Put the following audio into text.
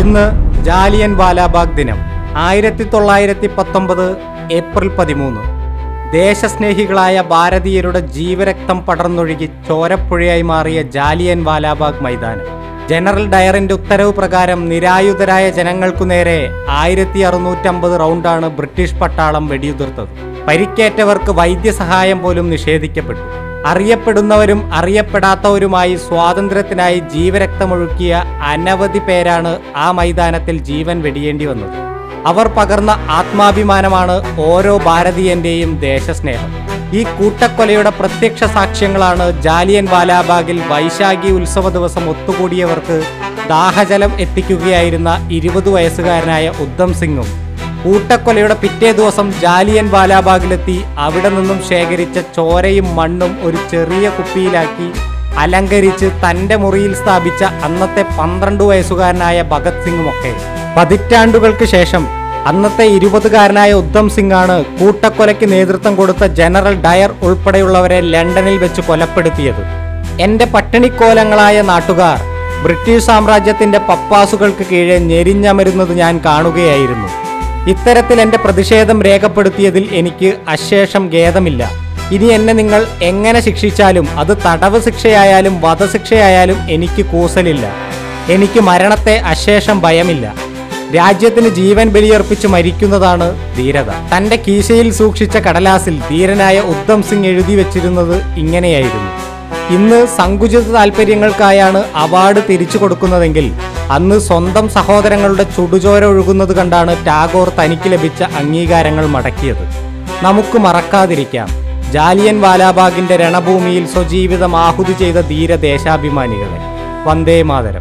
ഇന്ന് ജാലിയൻ വാലാബാഗ് ദിനം. ആയിരത്തി തൊള്ളായിരത്തി പത്തൊമ്പത് ഏപ്രിൽ പതിമൂന്ന്. ദേശസ്നേഹികളായ ഭാരതീയരുടെ ജീവരക്തം പടർന്നൊഴുകി ചോരപ്പുഴയായി മാറിയ ജാലിയൻ വാലാബാഗ് മൈതാനം. ജനറൽ ഡയറിന്റെ ഉത്തരവ് പ്രകാരം നിരായുധരായ ജനങ്ങൾക്കു നേരെ ആയിരത്തി അറുന്നൂറ്റമ്പത് റൗണ്ടാണ് ബ്രിട്ടീഷ് പട്ടാളം വെടിയുതിർത്തത്. പരിക്കേറ്റവർക്ക് വൈദ്യസഹായം പോലും നിഷേധിക്കപ്പെട്ടു. അറിയപ്പെടുന്നവരും അറിയപ്പെടാത്തവരുമായി സ്വാതന്ത്ര്യത്തിനായി ജീവരക്തമൊഴുക്കിയ അനവധി പേരാണ് ആ മൈതാനത്തിൽ ജീവൻ വെടിയേണ്ടി വന്നത്. അവർ പകർന്ന ആത്മാഭിമാനമാണ് ഓരോ ഭാരതീയന്റെയും ദേശസ്നേഹം. ഈ കൂട്ടക്കൊലയുടെ പ്രത്യക്ഷ സാക്ഷ്യങ്ങളാണ് ജാലിയൻ വാലാബാഗിൽ വൈശാഖി ഉത്സവ ദിവസം ഒത്തുകൂടിയവർക്ക് ദാഹജലം എത്തിക്കുകയായിരുന്ന ഇരുപത് വയസ്സുകാരനായ ഉദ്ധം സിംഗും കൂട്ടക്കൊലയുടെ പിറ്റേ ദിവസം ജാലിയൻ വാലാബാഗിലെത്തി അവിടെ നിന്നും ശേഖരിച്ച ചോരയും മണ്ണും ഒരു ചെറിയ കുപ്പിയിലാക്കി അലങ്കരിച്ച് തന്റെ മുറിയിൽ സ്ഥാപിച്ച അന്നത്തെ പന്ത്രണ്ട് വയസ്സുകാരനായ ഭഗത് സിംഗുമൊക്കെ. പതിറ്റാണ്ടുകൾക്ക് ശേഷം അന്നത്തെ ഇരുപതുകാരനായ ഉദ്ധം സിംഗാണ് കൂട്ടക്കൊലയ്ക്ക് നേതൃത്വം കൊടുത്ത ജനറൽ ഡയർ ഉൾപ്പെടെയുള്ളവരെ ലണ്ടനിൽ വെച്ച് കൊലപ്പെടുത്തിയത്. എന്റെ പട്ടിണിക്കോലങ്ങളായ നാട്ടുകാർ ബ്രിട്ടീഷ് സാമ്രാജ്യത്തിന്റെ പപ്പാസുകൾക്ക് കീഴെ ഞെരിഞ്ഞമരുന്നത് ഞാൻ കാണുകയായിരുന്നു. ഇത്തരത്തിൽ എന്റെ പ്രതിഷേധം രേഖപ്പെടുത്തിയതിൽ എനിക്ക് അശേഷം ഖേദമില്ല. ഇനി എന്നെ നിങ്ങൾ എങ്ങനെ ശിക്ഷിച്ചാലും അത് തടവ് ശിക്ഷയായാലും വധശിക്ഷയായാലും എനിക്ക് കൂസലില്ല. എനിക്ക് മരണത്തെ അശേഷം ഭയമില്ല. രാജ്യത്തിന് ജീവൻ ബലിയർപ്പിച്ച് മരിക്കുന്നതാണ് ധീരത. തന്റെ കീശയിൽ സൂക്ഷിച്ച കടലാസിൽ ധീരനായ ഉദ്ധം സിംഗ് എഴുതി വെച്ചിരുന്നത് ഇങ്ങനെയായിരുന്നു. ഇന്ന് സങ്കുചിത താല്പര്യങ്ങൾക്കായാണ് അവാർഡ് തിരിച്ചു കൊടുക്കുന്നതെങ്കിൽ അന്ന് സ്വന്തം സഹോദരങ്ങളുടെ ചുടുചോര ഒഴുകുന്നത് കണ്ടാണ് ടാഗോർ തനിക്ക് ലഭിച്ച അംഗീകാരങ്ങൾ മടക്കിയത്. നമുക്ക് മറക്കാതിരിക്കാം. ജാലിയൻ വാലാബാഗിന്റെ രണഭൂമിയിൽ സ്വജീവിതം ആഹുതി ചെയ്ത ധീര ദേശാഭിമാനികളെ. വന്ദേ മാതരം.